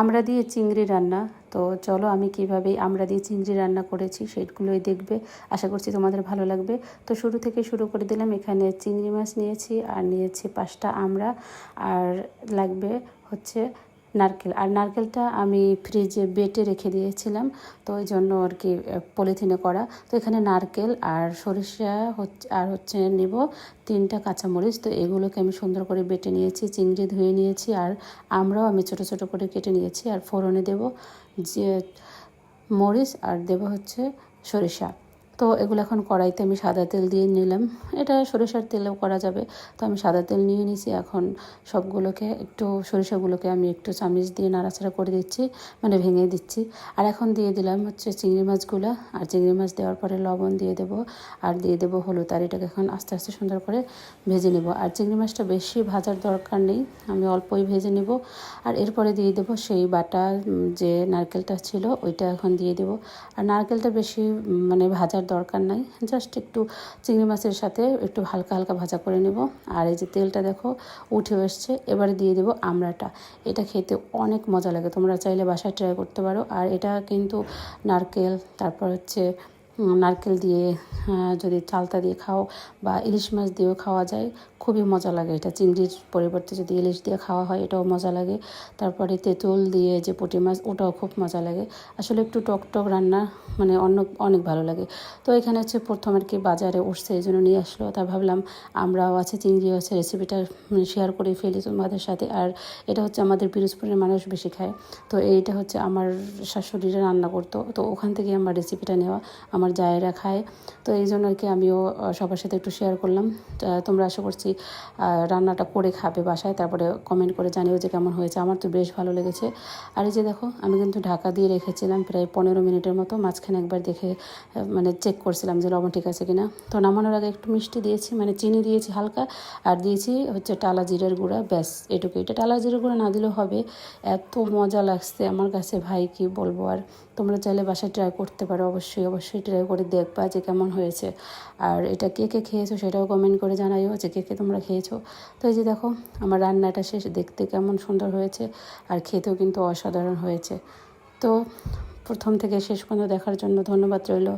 আমরা দিয়ে চিংড়ি রান্না। তো চলো আমি কীভাবে আমরা দিয়ে চিংড়ি রান্না করেছি সেগুলোই দেখবে। আশা করছি তোমাদের ভালো লাগবে। তো শুরু থেকে শুরু করে দিলাম। এখানে চিংড়ি মাছ নিয়েছি আর নিয়েছি পাঁচটা আমরা। আর লাগবে হচ্ছে নারকেল। আর নারকেলটা আমি ফ্রিজে বেটে রেখে দিয়েছিলাম, তো ওই জন্য আর কি পলিথিনে করা। তো এখানে নারকেল আর সরিষা হচ্ছে, আর হচ্ছে নেব তিনটা কাঁচামরিচ। তো এগুলোকে আমি সুন্দর করে বেটে নিয়েছি, চিংড়ি ধুয়ে নিয়েছি, আর আমরাও আমি ছোট ছোট করে কেটে নিয়েছি। আর ফোড়নে দেব যে মরিচ, আর দেব হচ্ছে সরিষা। তো এগুলো এখন কড়াইতে আমি সাদা তেল দিয়ে নিলাম। এটা সরিষার তেলেও করা যাবে। তো আমি সাদা তেল নিয়ে নিয়েছি এখন সবগুলোকে একটু সরিষাগুলোকে আমি একটু চামিচ দিয়ে নাড়াচাড়া করে দিচ্ছি মানে ভেঙে দিচ্ছি। আর এখন দিয়ে দিলাম হচ্ছে চিংড়ি মাছগুলো। আর চিংড়ি মাছ দেওয়ার পরে লবণ দিয়ে দেবো। আর দিয়ে দেবো হলুদ। আর এটাকে এখন আস্তে আস্তে সুন্দর করে ভেজে নেব। আর চিংড়ি মাছটা বেশি ভাজার দরকার নেই। আমি অল্পই ভেজে নেব। আর এরপরে দিয়ে দেবো সেই বাটা যে নারকেলটা ছিল, ওইটা এখন দিয়ে দেবো। আর নারকেলটা বেশি মানে ভাজার দরকার নাই। জাস্ট একটু চিংড়ি মাছের সাথে একটু হালকা হালকা ভাজা করে নেব। আর এই যে তেলটা দেখো উঠে এসছে। এবারে দিয়ে দেবো আমড়াটা। এটা খেতে অনেক মজা লাগে। তোমরা চাইলে বাসায় ট্রাই করতে পারো। আর এটা কিন্তু নারকেল, তারপর হচ্ছে নারকেল দিয়ে যদি চালতা দিয়ে খাও বা ইলিশ মাছ দিয়েও খাওয়া যায়, খুবই মজা লাগে এটা। চিংড়ির পরিবর্তে যদি ইলিশ দিয়ে খাওয়া হয়, এটাও মজা লাগে। তারপরে তেঁতুল দিয়ে যে পুঁটি মাছ, ওটাও খুব মজা লাগে। আসলে একটু টক টক রান্না মানে অন্য, অনেক ভালো লাগে। তো এখানে হচ্ছে প্রথম আর কি বাজারে উঠছে, এই জন্য নিয়ে আসলো। তা ভাবলাম আমরাও আছে চিংড়িও আছে রেসিপিটা শেয়ার করে ফেলি তোমাদের সাথে। আর এটা হচ্ছে আমাদের পিরোজপুরের মানুষ বেশি খায়। তো এইটা হচ্ছে আমার শাশুড়িরা রান্না করতো। তো ওখান থেকে আমার রেসিপিটা নেওয়া আমার জায়েরা খায় তো এই জন্য আর কি আমিও সবার সাথে একটু শেয়ার করলাম। তোমরা আশা করছি রান্নাটা করে খাবে বাসায়। তারপরে কমেন্ট করে জানিও যে কেমন হয়েছে। আমার তো বেশ ভালো লেগেছে। আর এই যে দেখো, আমি কিন্তু ঢাকা দিয়ে রেখেছিলাম প্রায় পনেরো মিনিটের মতো। মাঝখানে একবার দেখে মানে চেক করছিলাম যে লবণ ঠিক আছে কিনা। তো নামানোর আগে একটু মিষ্টি দিয়েছি মানে চিনি দিয়েছি হালকা। আর দিয়েছি হচ্ছে টালা জিরের গুঁড়া। ব্যাস এটুকু এটা টালা জিরের গুঁড়া না দিলেও হবে। এত মজা লাগছে। আমার কাছে ভাই, কি বলব? আর তোমরা চাইলে বাসায় ট্রাই করতে পারো। অবশ্যই অবশ্যই ট্রাই করে দেখবা যে কেমন হয়েছে। আর এটা কে কে খেয়েছো সেটাও কমেন্ট করে জানাইও যে কে কে তোমরা খেয়েছো। তো এই যে দেখো, আমার রান্নাটা শেষ, দেখতে কেমন সুন্দর হয়েছে আর খেতেও কিন্তু অসাধারণ হয়েছে। তো প্রথম থেকে শেষ পর্যন্ত দেখার জন্য ধন্যবাদ রইল।